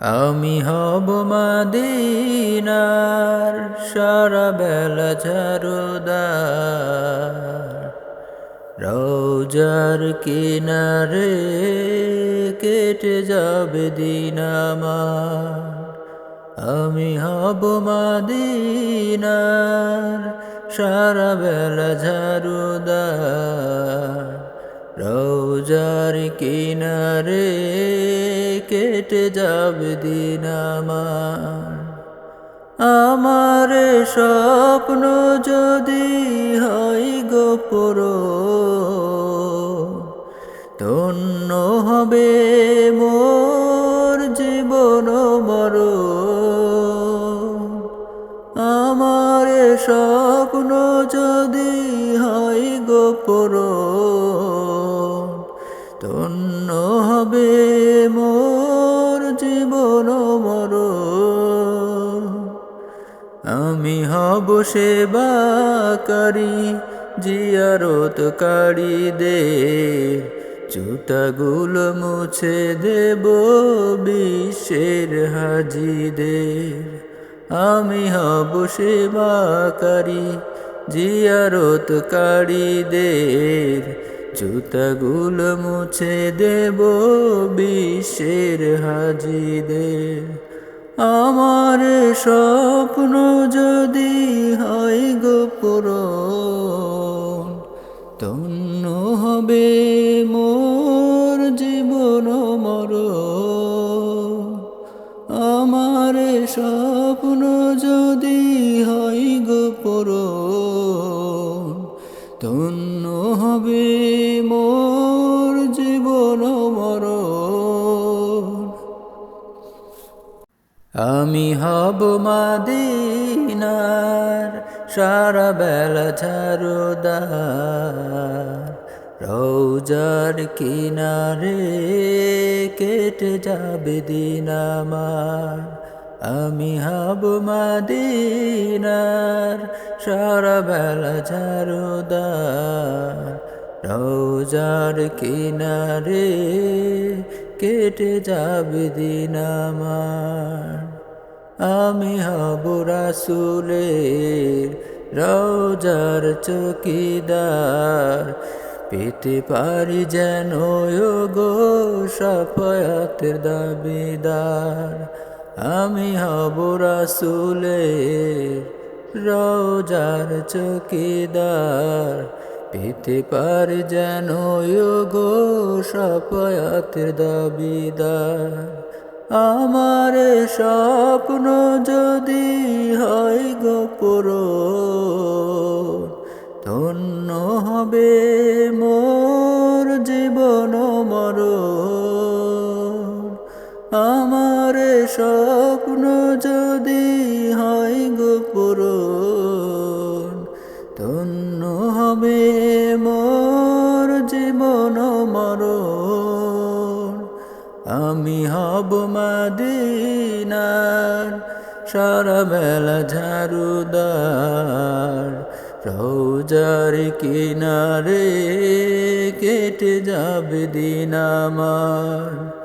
আমি হব মাদিনার সারা বেলা ঝাড়ুদার রোজার কিনারে কেটে যাবে দিন আমি হব মাদিনার সারা বেলা ঝাড়ুদার রোজার কিনারে কেটে যাবে দিন আমার। আমার স্বপ্ন যদি হয় গোপর তন্য হবে মোর জীবন মর। আমার স্বপ্ন যদি হয় গোপর তন্য হবে মোর জীবন মর আমি হব সেবাকারী, জিয়ারতকারী দে জুতাগুলো মুছে দেব বিশ্বের হাজিদের। আমি হব সেবাকারী জিয়ারতকারীদের জুতাগুলো মুছে দেব বিশ্বের হাজিদের। আমার স্বপ্ন যদি হয় গোপুর তন্ন হবে মোর জীবন মর আমার স্বপ্ন যদি হয় গোপুর তন্য হবে মোর জীবন মর আমি হব মাদিনার সারা বেলা ঝাড়ুদার রৌজার কিনারে কেটে যাবে দিন আমার। আমি হব মাদিনার সারা বেলা ঝাড়ুদার রৌজার কিনারে কেটে যাবে দিন আমার। আমি হব রাসুলের রোজার চকিদার। পেতে পারি যেন গো সাফায়াতের দাবিদার। আমি হব রাসুলের রোজার চকিদার পেতে পারি যেন গো সাফায়াতের দাবিদার। আমার স্বপ্ন যদি হয় গোপর ধন্য হবে মোর জীবন মর আমার স্বপ্ন যদি হয় গোপর মাদিনার সারা বেলা ঝাড়ুদার রৌজার কিনারে কেটে যাবে দিন আমার।